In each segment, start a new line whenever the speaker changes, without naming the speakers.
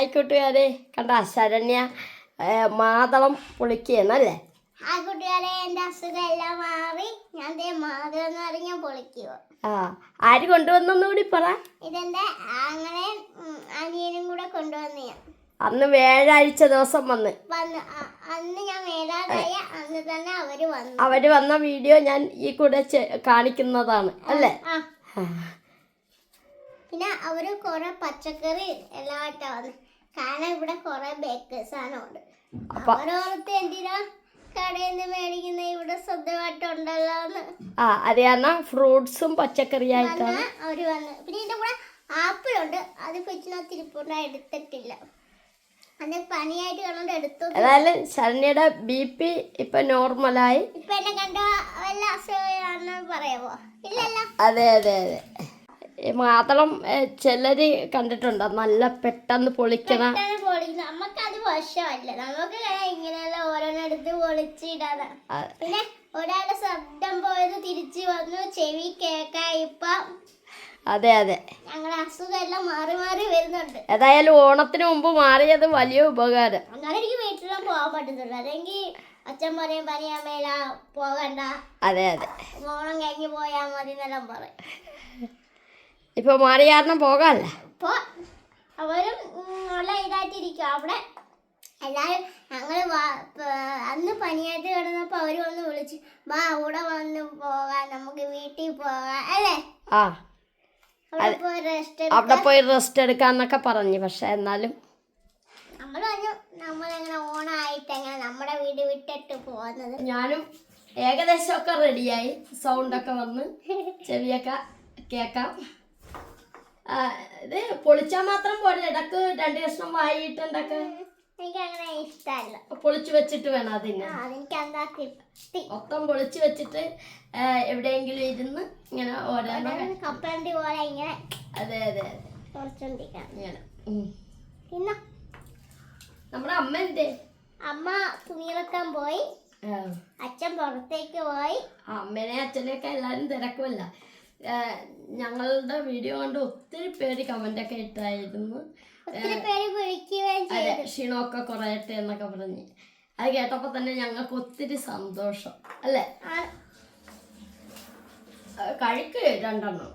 Hi കൂട്ടുകാരെ കണ്ട ശരണ്യ മാതളം പൊളിക്കുകയെന്നല്ലേ
ആ കൂട്ടുകാരെ എന്റെ അസുഖം എല്ലാം മാറി. ഞാൻ ദേ മാതൃ എന്ന് പറഞ്ഞ പൊളിക്കുക
ആ ആര് കൊണ്ടുവന്നു കൂടി പറ.
ഇതെന്റെ ആങ്ങളെ അനിയനും കൂടെ കൊണ്ടുവന്ന് ഞാൻ.
അന്ന് വ്യാഴാഴ്ച ദിവസം വന്ന്.
വന്ന് അ- അന്ന് ഞാൻ മേലാതായ അന്ന് തന്നെ അവർ വന്നു.
അവർ വന്ന വീഡിയോ ഞാൻ ഈ കൂടെ ചെ- കാണിക്കുന്നതാണ്. അല്ലേ?
ആ
ആ.
പിന്നെ അവർ കൊറേ പച്ചക്കറി എല്ലാമായിട്ടാ വന്ന്. കാരണം ഇവിടെ കുറെ ബേക്കേഴ്സ് സാധനമുണ്ട്.
അപ്പൊ-
അവരോർത്ത് എന്തിനാ കടയിൽ നിന്ന് മേടിക്കുന്ന ഇവിടെ സ്വന്തമായിട്ടുണ്ടല്ലോ എന്ന്
ആ അറിയാവുന്ന ഫ്രൂട്ട്സും പച്ചക്കറിയായിട്ടാണ്.
അവർ വന്ന്. പിന്നെ ഇതിന്റെ കൂടെ ആപ്പിൾ ഉണ്ട് അത് കൊച്ചിനകത്ത് ഇരിപ്പുണ്ട്. എടുത്തിട്ടില്ല. അത് പനിയായിട്ട് കളണ്ട് എടുത്തു.
അതായത് ശരണ്യയുടെ ബി പി ഇപ്പൊ നോർമലായി
ഇപ്പൊ എന്നെ കണ്ട വല്ല അസുഖമാണെന്ന് പറയാമോ ഇല്ലല്ലോ.
അതെ അതെ അതെ. ഏ, ചിലര് കണ്ടിട്ടുണ്ട്. നല്ല പെട്ടെന്ന് പൊളിക്കണ
നമുക്കത് വശമല്ല. നമുക്ക് ഇങ്ങനെയുള്ള ഓരോന്നെടുത്ത്
പൊളിച്ചിടാതെ
പിന്നെ ഒരാളുടെ ശബ്ദം പോയത് തിരിച്ചു വന്നു. ചെവി കേൾക്കാൻ ഇപ്പം.
അതെ അതെ.
ഞങ്ങളുടെ അസുഖമെല്ലാം മാറി മാറി വരുന്നുണ്ട്.
ഏതായാലും ഓണത്തിന് മുമ്പ് മാറിയത് വലിയ ഉപകാരം.
അങ്ങനെ എനിക്ക് വീട്ടിലും പോകാൻ പറ്റത്തുള്ളൂ. അല്ലെങ്കിൽ അച്ഛൻ പറയും പനിയാൻ മേല പോകണ്ട.
അതെ അതെ.
ഓണം കഴിഞ്ഞ് പോയാൽ മതി എന്നെല്ലാം പറയും.
ഇപ്പൊ മാറി കാരണം പോകാമല്ല
അപ്പോൾ അവരും നല്ല ഇതായിട്ടിരിക്കും അവിടെ എല്ലാവരും ഞങ്ങൾ അന്ന് പനിയായിട്ട് കിടന്നപ്പോൾ അവർ വന്ന് വിളിച്ചു. വാ അവിടെ വന്ന് പോകാം നമുക്ക് വീട്ടിൽ പോകാം. അല്ലേ?
ആ.
അവിടെ പോയി റെസ്റ്റ്
അവിടെ പോയി റെസ്റ്റ് എടുക്കാന്നൊക്കെ പറഞ്ഞു. പക്ഷെ എന്നാലും
നമ്മൾ പറഞ്ഞു നമ്മളെങ്ങനെ ഓണായിട്ട് എങ്ങനെ നമ്മുടെ വീട് വിട്ടിട്ട് പോകുന്നത്?
ഞാനും ഏകദേശമൊക്കെ റെഡിയായി സൗണ്ടൊക്കെ വന്ന് ചെവിയൊക്കെ കേക്കാം ഇത് പൊളിച്ചാൽ മാത്രം പോരെ. ഇടയ്ക്ക് രണ്ട് കഷ്ണം വായിട്ടുണ്ടൊക്കെ
ഇഷ്ടമല്ല
പൊളിച്ചു വെച്ചിട്ട് വേണം അതിന്. മൊത്തം പൊളിച്ചു വെച്ചിട്ട് എവിടെയെങ്കിലും ഇരുന്ന് ഇങ്ങനെ ഓരോ
കപ്പലണ്ടി പോലെ ഇങ്ങനെ
അതെ അതെ ഇങ്ങനെ.
പിന്നെ?
നമ്മുടെ അമ്മ എന്തേ?
അമ്മ തുണിയിളക്കാൻ പോയി. അച്ഛൻ പുറത്തേക്ക് പോയി.
അമ്മേനെ അച്ഛനെയൊക്കെ എല്ലാരും തിരക്കുമല്ല. ഞങ്ങളുടെ വീഡിയോ കണ്ട് ഒത്തിരി പേര് കമന്റ് ഒക്കെ ഇട്ടായിരുന്നു അതെ ക്ഷീണമൊക്കെ കുറയട്ടെ എന്നൊക്കെ പറഞ്ഞ്. അത് കേട്ടപ്പോ തന്നെ ഞങ്ങൾക്ക് ഒത്തിരി സന്തോഷം അല്ലേ? കഴിക്ക് രണ്ടെണ്ണം.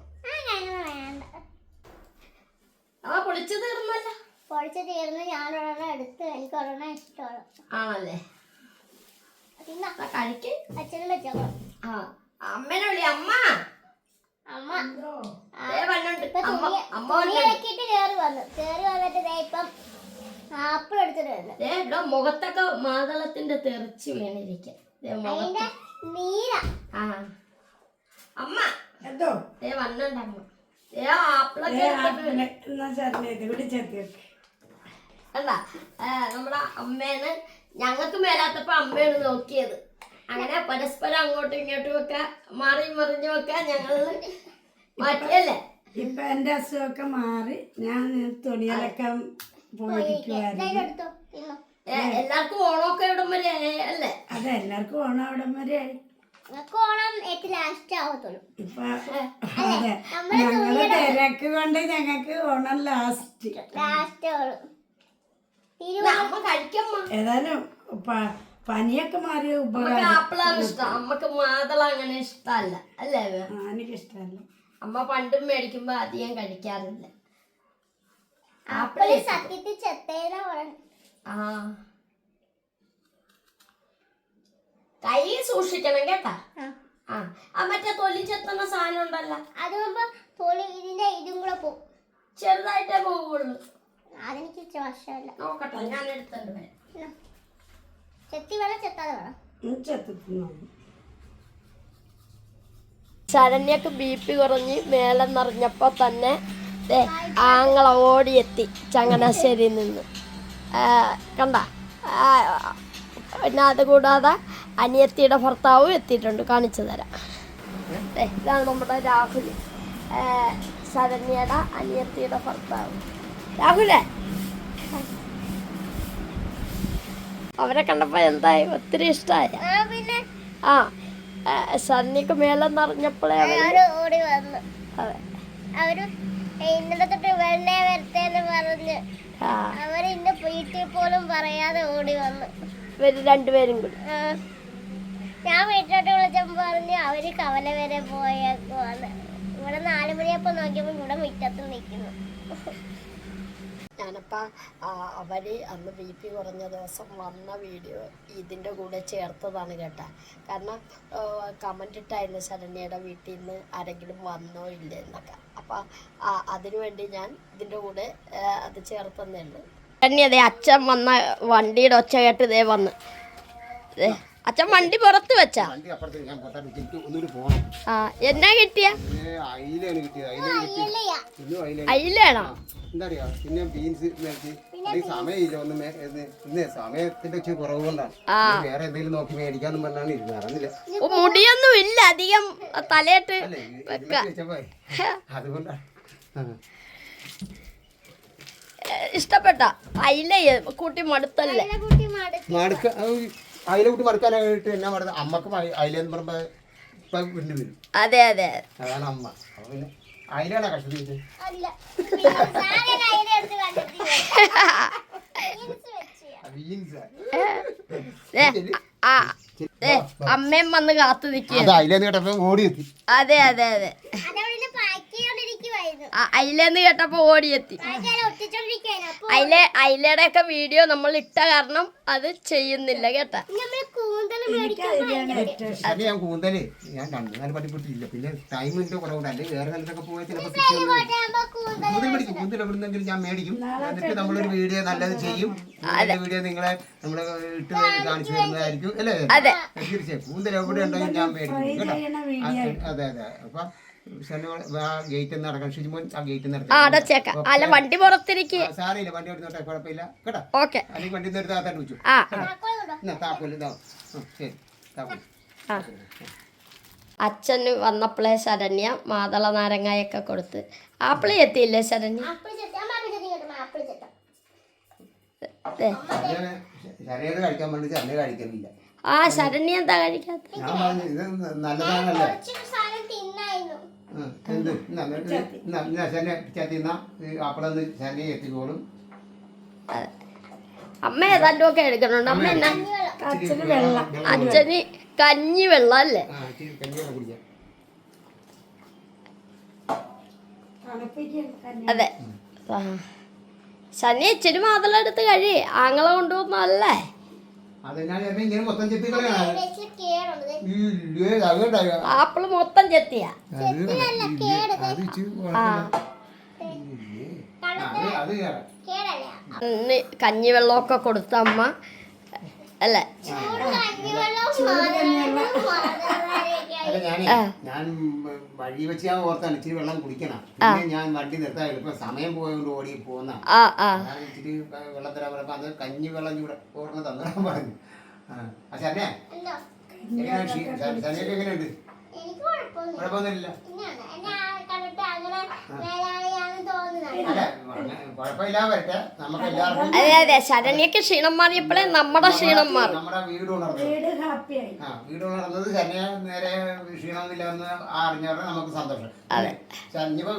ആ,
പൊളിച്ചു തീർന്നല്ല.
പൊളിച്ചു തീർന്ന് ഞാൻ ഒരെണ്ണം എടുത്ത് എനിക്ക് ഒരെണ്ണം ഇഷ്ടമാണ്.
ആണല്ലേ? കഴിക്ക്.
അച്ഛനും വെച്ചോളൂ
ആ അമ്മേനെ വിളി അമ്മ.
അമ്മ.
ദേ വന്നുണ്ട് അമ്മ
തുണി
അമ്മ വന്നു.
കേറി വന്നിട്ട് ദേ ഇപ്പം ആപ്പിൾ എടുത്തിട്ട്
ദേ ഇവിടെ മുഖത്തൊക്കെ മാതളത്തിന്റെ തെറിച്ച് വീണിരിക്കാം. ദേ മുഖത്ത്.
അതിന്റെ
ആ. അമ്മ.
എന്തോ?
ദേ വന്നുണ്ട് അമ്മ. ദേ ആപ്പിളൊക്കെ
എന്നാ ഇവിടെ ചേർത്തി വെക്ക്.
നമ്മുടെ അമ്മേനെ ഞങ്ങൾക്ക് മേലാത്തപ്പോ അമ്മയാണ് നോക്കിയത്. അങ്ങനെ പരസ്പരം അങ്ങോട്ടും ഇങ്ങോട്ടും ഒക്കെ മാറി മറിഞ്ഞു ഒക്കെ ഞങ്ങൾ മാറ്റിയല്ലേ?
ഇപ്പൊ എന്റെ അസുഖമൊക്കെ മാറി. ഞാൻ പോയിരിക്കുവായിരുന്നു
തിന്നോ.
എല്ലാവർക്കും ഓണമൊക്കെ ഇവിടം വരെ അല്ലേ?
അതെ എല്ലാവർക്കും ഓണം അവിടെ വരെ ഞങ്ങൾ തിരക്ക് കൊണ്ട് ഞങ്ങക്ക് ഓണം ലാസ്റ്റ് ഏതായാലും പനിയൊക്കെ മാറിയ
നമുക്ക്
ഉപകാരം
ആപ്പിളാണ് ഇഷ്ടം. അമ്മയ്ക്ക് മാതള അങ്ങനെ ഇഷ്ടമല്ല. അല്ലേ
എനിക്ക് ഇഷ്ടമല്ല.
അമ്മ പണ്ടും മേടിക്കുമ്പോ അധികം കഴിക്കാറില്ല.
ആപ്പിൾ സത്യത്തിൽ ചെത്തേന പറഞ്ഞു
ആ. കൈ സൂക്ഷിക്കണം കേട്ടാ. ആ. മറ്റേ തൊലി ചെത്തുന്ന സാധനം ഉണ്ടല്ലോ.
തൊലി ഇതിന്റെ ഇതും കൂടെ പോകും.
ചെറുതായിട്ടേ പോവുള്ളൂ.
അതെനിക്ക്
നോക്കട്ടെ ഞാൻ എടുത്തോണ്ട് വരാം.
ചെത്തി വേണം ചെത്താതെ വേണം.
ചെത്തുന്നു
ശരണ്യക്ക് ബി പി കുറഞ്ഞ് മേലെ നിറഞ്ഞപ്പോൾ തന്നെ ദേ ആങ്ങള ഓടിയെത്തി ചങ്ങനാശ്ശേരിയിൽ നിന്ന്. കണ്ട? പിന്നെ അതുകൂടാതെ അനിയത്തിയുടെ ഭർത്താവും എത്തിയിട്ടുണ്ട് കാണിച്ചു തരാം. ദേ, ഇതാണ് നമ്മുടെ രാഹുൽ ശരണ്യയുടെ അനിയത്തിയുടെ ഭർത്താവ്. രാഹുലേ? അവരെ കണ്ടപ്പോൾ എന്തായി? ഒത്തിരി ഇഷ്ടായ.
ആ
ശരണ്യക്ക് മേലെ നിറഞ്ഞപ്പോഴേ
ഓടി വന്നു.
അതെ.
അവർ ഇന്നലെ തൊട്ട് വെണ്ണ വരത്തേന്ന് പറഞ്ഞ്
ആ.
അവർ പോലും പറയാതെ ഓടി വന്നു.
ഇവർ രണ്ടുപേരും കൂടി.
ഞാൻ വീട്ടിലോട്ട് വിളിച്ചപ്പോൾ പറഞ്ഞു അവർ കവല വരെ പോയേക്കുവാണ് ഇവിടെ നാല് മണിയപ്പോ നോക്കിയപ്പോ ഇവിടെ മുറ്റത്ത് നിൽക്കുന്നു
ഞാനപ്പോൾ അവർ അന്ന് ബി പി കുറഞ്ഞ ദിവസം വന്ന വീഡിയോ ഇതിന്റെ കൂടെ ചേർത്തതാണ് കേട്ടോ. കാരണം കമന്റ് ഇട്ടായിരുന്നു ശരണ്യയുടെ വീട്ടിൽ നിന്ന് ആരെങ്കിലും വന്നോ ഇല്ലേ എന്നൊക്കെ. അപ്പോൾ അതിനുവേണ്ടി ഞാൻ ഇതിന്റെ കൂടെ അത് ചേർത്തന്നേ ഉള്ളൂ ശരണ്യ അതെ അച്ഛൻ വന്ന വണ്ടിയുടെ ഒച്ച കേട്ട് ഇതേ വന്ന്. ദേ, അച്ഛൻ വണ്ടി പുറത്ത് വെച്ചാ. ആ എന്നാ കിട്ടിയ?
അയിലാണ് പിന്നെ ബീൻസ് സമയമില്ല ഒന്ന് മേ- ഇത് ഇന്ന് സമയത്തിന്റെ ഇച്ചിരി കുറവ് കൊണ്ടാണ്.
ആ.
വേറെ എന്തെങ്കിലും നോക്കി മേടിക്കാന്ന് പറഞ്ഞാണ് ഇരുന്ന് അറിഞ്ഞില്ല?
ഓ, മുടിയൊന്നും ഇല്ല അധികം തലയിട്ട്
അതുകൊണ്ടാണ്.
ഇഷ്ടപ്പെട്ട അയില കൂട്ടി മടുത്തല്ലേ
മടുക്ക അയില കൂട്ടി മടുക്കാനായിട്ട് എന്നാ പറയുന്നത് അമ്മയ്ക്ക് അയിലെന്ന് പറയുമ്പോ ഇപ്പൊ വീണ്ടും വരും.
അതെ അതെ.
അതാണ് അമ്മ. അപ്പൊ പിന്നെ അയിലാണ് കഷ്ടത്തിൽ
അമ്മയും വന്ന് കാത്തു നിൽക്കുക
അതെ
അതെ. അതെ അതെ
അതവിടെ പാക്ക് ചെയ്തോണ്ടിരിക്കുവായിരുന്നു
ആ, അയിലെന്ന് കേട്ടപ്പോ ഓടിയെത്തി. അയിലെ അയിലയുടെ ഒക്കെ വീഡിയോ നമ്മൾ ഇട്ട കാരണം അത് ചെയ്യുന്നില്ല കേട്ടാ.
നമ്മൾ കൂന്തൽ മേടിക്കാൻ
ഇതാണ്
അത് ഞാൻ കൂന്തൽ ഞാൻ രണ്ടു നാല് പഠിപ്പിട്ടില്ല പിന്നെ ടൈമിന്റെ കുറവുണ്ട് അല്ലെങ്കിൽ വേറെ സ്ഥലത്തൊക്കെ ചിലപ്പോൾ
കൂന്തൽ
കൂന്തൽ എവിടുന്നെങ്കിലും ഞാൻ മേടിക്കും. എന്നിട്ട് നമ്മളൊരു വീഡിയോ നല്ലത് ചെയ്യും. വീഡിയോ നിങ്ങളെ നമ്മൾ ഇട്ട് കാണിച്ചു തരുന്നതായിരിക്കും അല്ലേ?
അതെ.
തീർച്ചയായും. കൂന്തൽ എവിടെ ഞാൻ മേടിക്കും. കേട്ടോ? അതെ അതെ. അപ്പൊ
അല്ല വണ്ടി പുറത്തിരിക്ക്.
സാറിയില്ല വണ്ടി എടുത്തോട്ടെ കുഴപ്പമില്ല. കേട്ടോ?
ഓക്കെ.
അല്ലെങ്കിൽ വണ്ടി താക്കോൽ ശരി.
താക്കോൽ. അച്ഛന് വന്നപ്പോഴേ ശരണ്യ മാതള നാരങ്ങയൊക്കെ കൊടുത്ത്. ആപ്പിളി എത്തിയില്ലേ ശരണ്യ? ആ ശരണ്യ എന്താ കഴിക്കാത്ത
ഞാൻ പറഞ്ഞു ഇത് നല്ലതാണല്ലേ
കുറച്ച് സാധനം തിന്നായിരുന്നു
ഉം, എന്ത്? ശനെ ചത്തിന്ന അപ്പളന്ന് ശനി എത്തിക്കോളും.
അമ്മ ഏതാണ്ടും ഒക്കെ എടുക്കണുണ്ട് അമ്മ എന്നാ?
അച്ഛന്
കഞ്ഞി വെള്ളം അല്ലേ. അതെ. ശനി അച്ഛന് മാതളം എടുത്ത് കഴി ആങ്ങളെ കൊണ്ടുപോകുന്നല്ലേ
ആപ്പിൾ മൊത്തം
ചെത്തിയാ. കഞ്ഞിവെള്ളമൊക്കെ കൊടുത്ത അമ്മ അല്ലേ
ഞാൻ വഴി വെച്ച് ഞാൻ ഓർത്താണ് ഇച്ചിരി വെള്ളം കുടിക്കണം. പിന്നെ ഞാൻ വണ്ടി നിർത്താൻ ഇപ്പൊ സമയം പോയതുകൊണ്ട് ഓടി പോന്ന
ആ ആ.
ഞാൻ ഇച്ചിരി വെള്ളം തരാൻ പറഞ്ഞപ്പോ അത് കഞ്ഞി വെള്ളം ചൂടെ ഓർന്ന് തന്നിടാൻ പറഞ്ഞു ശരണ്യ?
എന്തോ?
എങ്ങനെയാണ് എങ്ങനെയുണ്ട്?
കുഴപ്പമൊന്നുമില്ല.
അതെ. അതെ ശരണ്യക്ക് ക്ഷീണം മാറിയപ്പോഴേ നമ്മുടെ ക്ഷീണം മാറി.
നമ്മുടെ വീട് ഉണർന്നു.
വീട് ഹാപ്പിയായി.
ആ വീട് ഉണർന്നത് ശരണ്യ നേരെ ക്ഷീണമൊന്നുമില്ല എന്ന് അറിഞ്ഞവരെ നമുക്ക് സന്തോഷം. അതെ. ശരണ്യപ്പോ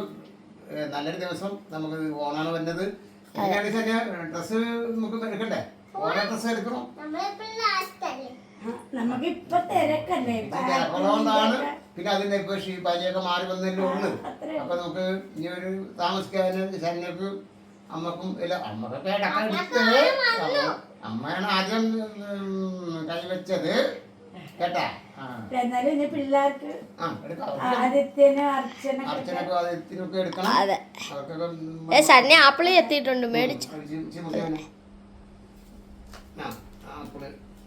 നല്ലൊരു ദിവസം നമുക്ക് ഓണാണ് വരുന്നത്. എങ്ങനെയാണ് ശരണ്യ? ഡ്രസ്സ് നമുക്ക് എടുക്കണ്ടേ? ഓണ ഡ്രസ്സ് എടുക്കണം?
നമുക്കിപ്പൊ തിരക്കല്ലേ?
പിന്നെ അതിന്റെ ഇപ്പൊ ഷീ പനിയൊക്കെ മാറി വന്നല്ലേ ഉള്ളു. അപ്പൊ നമുക്ക് ഇനി ഒരു താമസിക്കാൻ ശരണ്യക്ക് അമ്മക്കും ഇല്ല അമ്മക്കൊക്കെ അമ്മയാണ് ആദ്യം കൈവച്ചത് കേട്ടാ?
എന്നാലും ഇനി പിള്ളേർക്ക് അർച്ചനൊക്കെ
എടുക്കണം. അവർക്കൊക്കെ
ആപ്പിളി എത്തിയിട്ടുണ്ട് മേടിച്ചു.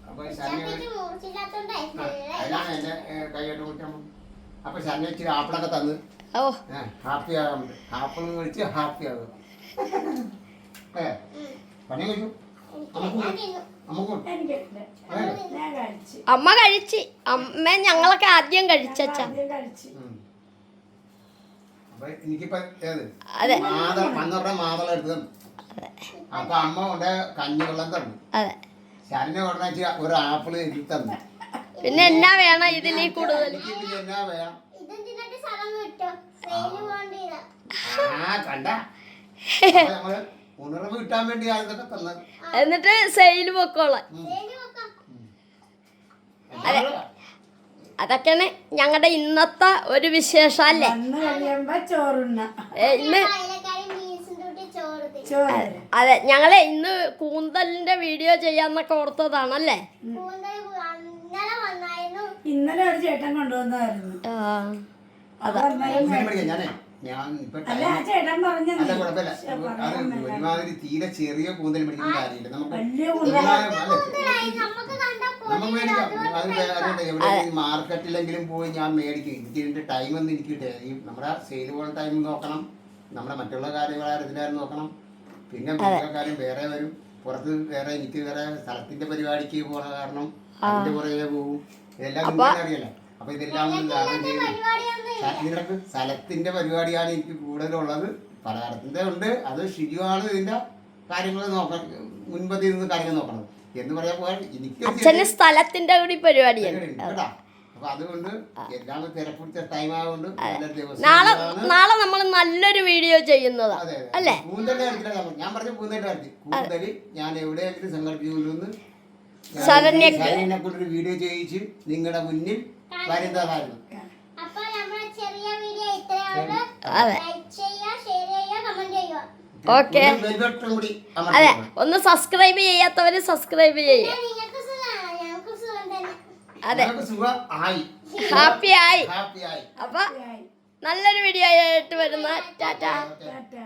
അപ്പൊ അതിനാണ് എന്റെ അപ്പൊ ശരണ്യ ഇച്ചിരി ആപ്പിളൊക്കെ തന്ന്.
ഓ.
ഹാപ്പി ആകാൻ ആപ്പിൾ കഴിച്ച് ഹാപ്പി ആകും. ഏ പണി കഴിച്ചു
അമ്മ കഴിച്ച്. അമ്മ ഞങ്ങളൊക്കെ ആദ്യം കഴിച്ചച്ച
കഴിച്ചു.
അപ്പൊ
അതെ.
അപ്പൊ അമ്മ കൊണ്ട് കഞ്ഞിവെള്ളം തന്നു. ഉടനെ ഒരു ആപ്പിൾ എനിക്ക് തന്നു.
പിന്നെ എന്നാ വേണം ഇതിനെ കൂടുതൽ? എന്നിട്ട് സെയിൽ പൊക്കോളാം
അതെ.
അതൊക്കെയാണ് ഞങ്ങളുടെ ഇന്നത്തെ ഒരു വിശേഷം അല്ലേ?
വന്ന് കഴിയുമ്പോ ചോറുണ്ണ.
ഏ, ഇന്ന്. അതെ. ഞങ്ങളെ ഇന്ന് കൂന്തലിന്റെ വീഡിയോ ചെയ്യാന്നൊക്കെ ഓർത്തതാണല്ലേ?
ഇന്നലെ വന്നായിരുന്നു.
ഇന്നലെ ഒരു ചേട്ടൻ കൊണ്ടുവന്നായിരുന്നു. അല്ല ആ ചേട്ടൻ പറഞ്ഞത്
അല്ല കുഴപ്പമില്ല. അത് ഒരുമാതിരി തീരെ ചെറിയ കൂന്തൽ മേടിക്കുന്ന കാര്യമില്ല. നമുക്ക്
വലിയ
കൂന്തലായി. നമുക്ക്
മേടിക്കാം. അതുകൊണ്ട് മാർക്കറ്റിലെങ്കിലും പോയി ഞാൻ മേടിക്കും. എനിക്ക് ഇതിന്റെ ടൈം ഒന്നും എനിക്ക് കിട്ടില്ല. ഈ നമ്മുടെ സെയിൽ പോലെ ടൈം നോക്കണം. നമ്മുടെ മറ്റുള്ള കാര്യങ്ങളായിരുന്നു നോക്കണം. പിന്നെ കാര്യം വേറെ വരും. പുറത്ത് വേറെ എനിക്ക് വേറെ സ്ഥലത്തിന്റെ പരിപാടിക്ക് പോകണ കാരണം അതിന്റെ പുറകെ പോകും ഇതെല്ലാം നിങ്ങൾക്ക് അപ്പൊ സ്ഥലത്തിന്റെ പരിപാടിയാണ് എനിക്ക് കൂടുതലുള്ളത്. പലതരത്തിന്റെ ഉണ്ട്. അത് ഷിജുവാണ് ഇതിന്റെ കാര്യങ്ങൾ നോക്കാൻ മുൻപതി നിന്ന് കാര്യങ്ങൾ നോക്കണം എന്ന് പറയാൻ പോയാൽ എനിക്ക്
അച്ഛന് സ്ഥലത്തിന്റെ കൂടി പരിപാടിയാണ്.
അതുകൊണ്ട് എല്ലാം തിരക്കുടിച്ച ടൈം ആയതുകൊണ്ട്
നാളെ നാളെ നമ്മൾ നല്ലൊരു വീഡിയോ ചെയ്യുന്നത്. അല്ലേ?
കൂന്തലിന്റെ കാര്യത്തിലാണ് ഞാൻ പറഞ്ഞു കൂന്തലിന്റെ കാര്യത്തിൽ കൂന്തൽ ഞാൻ എവിടെയെങ്കിലും സംഘടിപ്പിച്ചുകൊണ്ടുവന്ന് ശരണ്യനെ കൊണ്ടൊരു വീഡിയോ ചെയ്യിച്ച് നിങ്ങളുടെ മുന്നിൽ വരുന്നതായിരുന്നു.
അപ്പോൾ നമ്മുടെ ചെറിയ വീഡിയോ ഇത്രയേ ഉള്ളൂ.
അതെ.
ലൈക്ക് ചെയ്യുക ഷെയർ ചെയ്യുക കമന്റ് ചെയ്യുക.
ഓക്കെ.
ബെൽബട്ടൺ കൂടി
അതെ. ഒന്ന് സബ്സ്ക്രൈബ് ചെയ്യാത്തവര് സബ്സ്ക്രൈബ് ചെയ്യുക അതെ. ഹാപ്പി ആയി.
ഹാപ്പി ആയി.
അപ്പൊ നല്ലൊരു വീഡിയോ ആയിട്ട് വരുന്ന ടാറ്റ.
ടാറ്റാ.